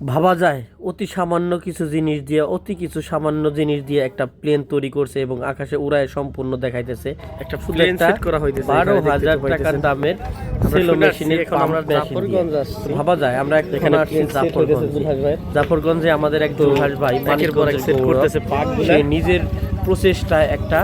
ভাবা যায় অতি সামান্য কিছু জিনিস দিয়ে অতি কিছু সামান্য জিনিস দিয়ে একটা প্লেন তৈরি করছে এবং আকাশে উড়ায় সম্পূর্ণ দেখাইতেছে একটা plane একটা করা হইতেছে বারো এখানে দেখতে হাজার তো টাকার দামের সেলো শুনে আসছি, মেশিনের এখন আমরা জাফরগঞ্জ আসছি। ভাবা যায় আমরা এখানে আসছি জাফরগঞ্জে। জাফরগঞ্জে আমাদের এক দুলহাস ভাই একের পর গৌরব। করতেছে। সে নিজের প্রচেষ্টায় একটা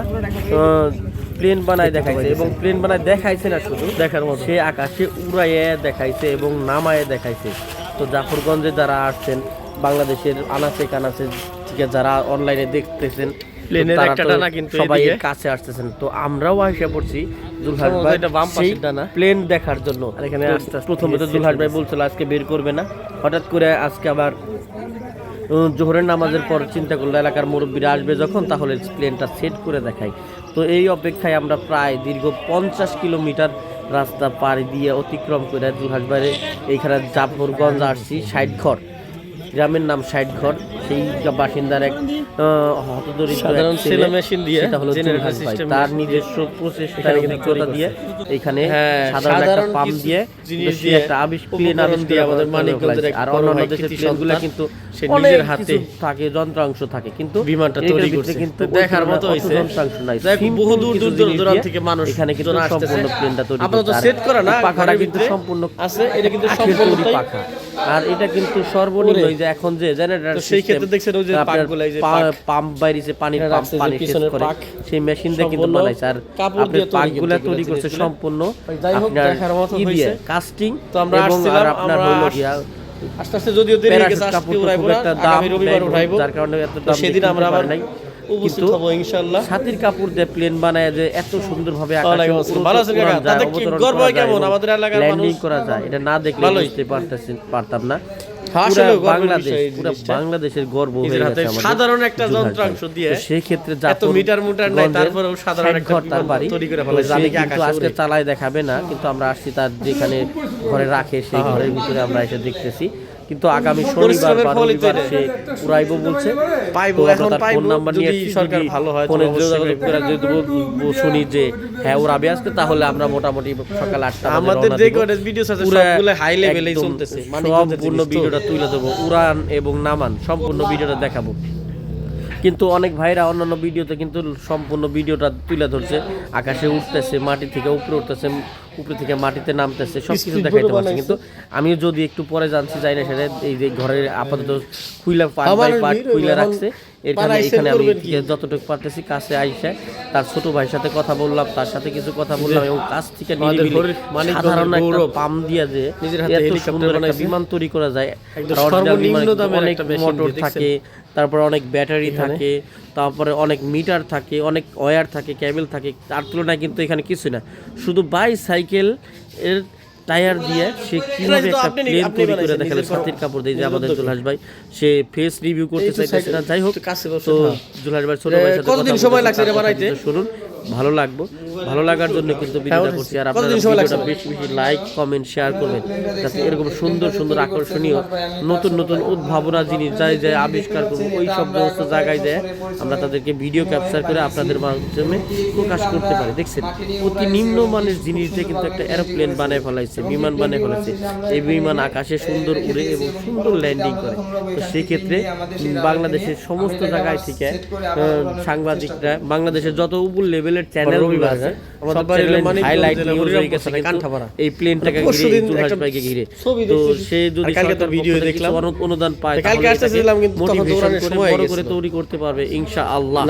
প্লেন বানায় দেখাইছে এবং প্লেন বানায় দেখাইছে না শুধু দেখার মতো। সে আকাশে উড়াইয়ে দেখাইছে এবং নামায়ে দেখাইছে তো জাফরগঞ্জে যারা আসছেন বাংলাদেশের আনাচে কানাচে থেকে যারা অনলাইনে দেখতেছেন প্লেনের একটা ডানা কিন্তু সবাই কাছে আসতেছেন। তো আমরাও এসে পড়ছি দুলহাস ভাই বাম পাশের ডানা। প্লেন দেখার জন্য। এখানে তো আস্তে আস্তে প্রথমে তো set ভাই বলছিল আজকে বের করবে না। হঠাৎ করে আজকে আবার জোহরের নামাজের পর চিন্তা করল এলাকার মুরব্বীরা আসবে যখন তাহলে প্লেনটা সেট করে দেখাই। তো এই অপেক্ষায় আমরা প্রায় দীর্ঘ পঞ্চাশ কিলোমিটার রাস্তা পাড়ি দিয়ে অতিক্রম করে দুলহাসবাড়ি এইখানে জাফরগঞ্জ আসছি ষাটঘর গ্রামের নাম ষাটঘর সেই বাসিন্দার এক এক সাধারণ মেশিন দিয়ে সেটা হলো তার নিজস্ব প্রচেষ্টা অভিজ্ঞতা দিয়ে এখানে হ্যাঁ, সাধারণ পাম্প দিয়ে জিনিস দিয়ে একটা আবিষ্কার দিয়ে আমাদের মানিকগঞ্জের আর অন্যান্য দেশের প্লেনগুলো কিন্তু সে নিজের হাতে থাকে যন্ত্রাংশ থাকে কিন্তু বিমানটা তৈরি করছে। কিন্তু দেখার মতো হইছে। যন্ত্রাংশ নাই বহু দূর দূর দূরান্ত থেকে মানুষ এখানে কিন্তু সম্পূর্ণ প্লেনটা তৈরি আপাতত করছে। করা না, পাখাটা কিন্তু সম্পূর্ণ আছে, এটা কিন্তু কাঠের পাখা আর এটা কিন্তু সর্বনিম্ন যে এখন যে জেনারেটর সেই ক্ষেত্রে দেখছেন ওই যে পাকগুলা, এই যে। পাম্প বাইরেছে পানির পাম্প পানি শেষ করে। সেই মেশিন দিয়ে কিন্তু বানাইছে। আর কাপড় দিয়ে তৈরি পাকগুলা তৈরি করছে সম্পূর্ণ আপনার কাস্টিং তো আমরা আর আপনার হলো গিয়া আস্তে আস্তে যদিও দেরি হয়ে গেছে আজকে উড়াইবো না, আগামী রবিবার উঠাইবো যার কারণে এত দাম সেদিন আমরা আবার নাই। কিন্তু দিয়ে প্লেন বানায় যে এত সুন্দরভাবে যায় কেমন? আমাদের এলাকার মানুষ- করা যায়। এটা না দেখলে বুঝতে পারতাম না। হ্যাঁ, বাংলাদেশ পুরা। বাংলাদেশের গর্ব হয়ে গেছে সাধারণ একটা যন্ত্রাংশ ভাই। দিয়ে সেই ক্ষেত্রে এত মিটার মুটার নাই, গঞ্জের তারপরেও সাধারণ একটা বাড়ি। তৈরি করে জানি কি আজকে। চালায় দেখাবে না কিন্তু আমরা আসছি তার যেখানে ঘরে রাখে সেই হ্যাঁ। ঘরের ভিতরে আমরা এসে দেখতেছি কিন্তু আগামী শনিবার বা রবিবার সে উড়াইব বলছে। পাইবো, এখন পাইব। ফোন নাম্বার নিয়ে সরকার ভালো হয় ফোনে যোগাযোগ করে যদি শুনি যে হ্যাঁ উড়াবে আজকে তাহলে আমরা মোটামুটি সকাল 8টা আমাদের যে। কটা videos আছে সবগুলো হাই লেভেলেই চলতেছে। মানে সম্পূর্ণ ভিডিওটা তুলে দেব উড়ান এবং নামান সম্পূর্ণ ভিডিওটা দেখাবো। কিন্তু অনেক ভাইরা অন্যান্য ভিডিওতে কিন্তু সম্পূর্ণ ভিডিওটা তুলে ধরছে। আকাশে উঠতেছে মাটি থেকে উপরে উঠতেছে উপরে থেকে মাটিতে নামতেছে সব কিছু দেখাইতে পারছে। কিন্তু আমিও যদি একটু পরে জানছি যাই না সেটা এই যে ঘরের আপাতত খুইলা পার্ট বাই পার্ট খুইলা রাখছে। এর কারণে এখানে আমি করবেন কি? থেকে যতটুকু পারতেছি কাছে আইসা তার ছোট ভাইয়ের সাথে কথা বললাম তার সাথে কিছু কথা বললাম এবং কাছ থেকে মানিকগঞ্জের সাধারণ একটা পাম দিয়া যে নিজের হাতে এত সুন্দর একটা বিমান তৈরি করা যায়। দামের অনেক মোটর থাকে তারপরে অনেক ব্যাটারি থাকে তারপরে অনেক মিটার থাকে অনেক ওয়্যার থাকে কেবল থাকে তার তুলনায় কিন্তু এখানে কিছু না। শুধু বাইসাইকেল এর টায়ার দিয়ে সে কীভাবে একটা প্লেন তৈরি করে দেখালে ছাতির কাপড় দিয়ে যে আমাদের জুলহাস ভাই সে ফেস রিভিউ করতে চাইতেছে না যাই হোক তো জুলহাস ভাই ছোট ভাইয়ের সাথে কতদিন সময় লাগছে এটা বানাইতে? শুনুন ভালো লাগবো ভালো লাগার জন্য কিন্তু ভিডিওটা হ্যাঁ, করছি আর আপনারা ভিডিওটা বেশি বেশি লাইক কমেন্ট শেয়ার করবেন। যাতে এরকম সুন্দর সুন্দর আকর্ষণীয় নতুন নতুন উদ্ভাবনা জিনিস যাই যায় আবিষ্কার করব ওই সব সমস্ত জায়গায় যায় আমরা তাদেরকে ভিডিও ক্যাপচার করে আপনাদের মাধ্যমে প্রকাশ করতে পারি। দেখছেন অতি নিম্নমানের জিনিস দিয়ে কিন্তু একটা এরোপ্লেন বানায় ফেলাইছে। বিমান বানিয়ে ফেলাইছে এই বিমান আকাশে সুন্দর উড়ে এবং সুন্দর ল্যান্ডিং করে। তো সেক্ষেত্রে বাংলাদেশের সমস্ত জায়গায় থেকে সাংবাদিকরা বাংলাদেশের যত উপর লেভেলের চ্যানেল আছে হাইলাইট হয়ে। এই প্লেনটাকে ঘিরে ভাইকে ঘিরে। তো সে যদি সরকার ভিডিও দেখলাম। অনুদান পায় কালকে আসতেছিলাম কিন্তু মোটিভেশন করে বড় করে তৈরি করতে পারবে ইনশাআল্লাহ।